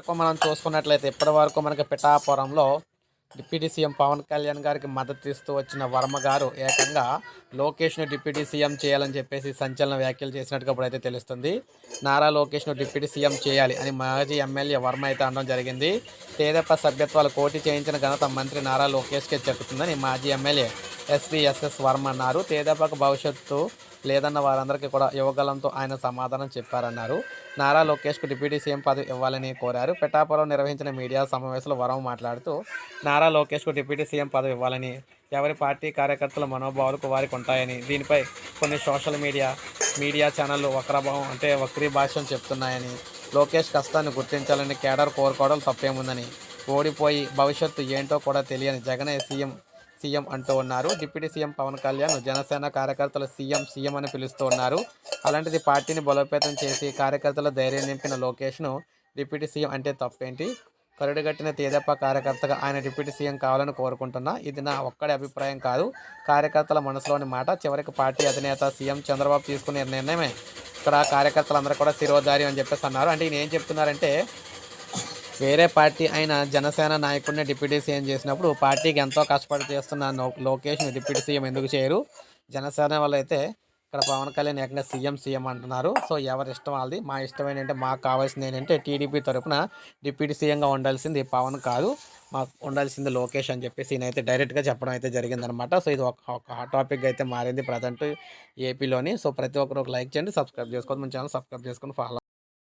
వరకు మనం చూసుకున్నట్లయితే ఇప్పటి వరకు మనకి పిఠాపురంలో డిప్యూటీ సీఎం పవన్ కళ్యాణ్ గారికి మద్దతు ఇస్తూ వచ్చిన వర్మ గారు ఏకంగా లోకేష్ను డిప్యూటీ సీఎం చేయాలని చెప్పేసి సంచలన వ్యాఖ్యలు చేసినట్టుగా ఇప్పుడైతే తెలుస్తుంది. నారా లోకేష్ను డిప్యూటీ సీఎం చేయాలి అని మాజీ ఎమ్మెల్యే వర్మ అయితే అనడం జరిగింది. తేదప్ప సభ్యత్వాలు కోటి చేయించిన ఘనత మంత్రి నారా లోకేష్కే చెక్కుతుందని మాజీ ఎమ్మెల్యే ఎస్విఎస్ఎస్ వర్మ అన్నారు. తేదప్పకు భవిష్యత్తు లేదన్న వారందరికీ కూడా యువగలంతో ఆయన సమాధానం చెప్పారన్నారు. నారా లోకేష్కు డిప్యూటీ సీఎం పదవి ఇవ్వాలని కోరారు. పెట్టాపురం నిర్వహించిన మీడియా సమావేశంలో వరం మాట్లాడుతూ నారా లోకేష్కు డిప్యూటీ సీఎం పదవి ఇవ్వాలని ఎవరి పార్టీ కార్యకర్తల మనోభావాలకు వారికి ఉంటాయని దీనిపై కొన్ని సోషల్ మీడియా మీడియా ఛానళ్ళు వక్రభావం అంటే వక్రీ భాషను చెప్తున్నాయని లోకేష్ కష్టాన్ని గుర్తించాలని కేడర్ కోరుకోవడం తప్పేముందని ఓడిపోయి భవిష్యత్తు ఏంటో కూడా తెలియని జగనే సీఎం సీఎం అంటూ ఉన్నారు. డిప్యూటీ సీఎం పవన్ కళ్యాణ్ జనసేన కార్యకర్తలు సీఎం సీఎం అని పిలుస్తూ ఉన్నారు. అలాంటిది పార్టీని బలోపేతం చేసి కార్యకర్తల ధైర్యం నింపిన లోకేష్ను డిప్యూటీ సీఎం అంటే తప్పేంటి? కరుడుగట్టిన తేదప్ప కార్యకర్తగా ఆయన డిప్యూటీ సీఎం కావాలని కోరుకుంటున్నా. ఇది నా ఒక్కడి అభిప్రాయం కాదు. కార్యకర్తల మనసులోని మాట చివరికి పార్టీ అధినేత సీఎం చంద్రబాబు తీసుకునే నిర్ణయమే. ఇక్కడ కార్యకర్తలందరూ కూడా శిరోధారి అని చెప్పేసి అన్నారు. అంటే ఈయన ఏం చెప్తున్నారంటే వేరే పార్టీ అయిన జనసేన నాయకుడిని డిప్యూటీ సీఎం చేసినప్పుడు పార్టీకి ఎంతో కష్టపడి చేస్తున్న నో- లోకేష్ని డిప్యూటీ సీఎం ఎందుకు చేయరు? జనసేన వాళ్ళు అయితే ఇక్కడ పవన్ కళ్యాణ్ ఎక్కడ సీఎం సీఎం అంటున్నారు. సో ఎవరి ఇష్టం వాళ్ళది? మా ఇష్టం ఏంటంటే మాకు కావాల్సింది ఏంటంటే టీడీపీ తరఫున డిప్యూటీ సీఎంగా ఉండాల్సింది పవన్ కాదు. మాకు ఉండాల్సింది లోకేష్ అని చెప్పేసి ఈయనైతే డైరెక్ట్గా చెప్పడం అయితే జరిగిందనమాట సో ఇది ఒక ఒక హాట్ టాపిక్ అయితే మారింది ప్రజెంట్ ఏపీలోని. సో ప్రతి ఒక్కరు ఒక లైక్ చేయండి సబ్స్క్రైబ్ చేసుకోండి. మన ఛానల్ సబ్స్క్రైబ్ చేసుకొని ఫాలో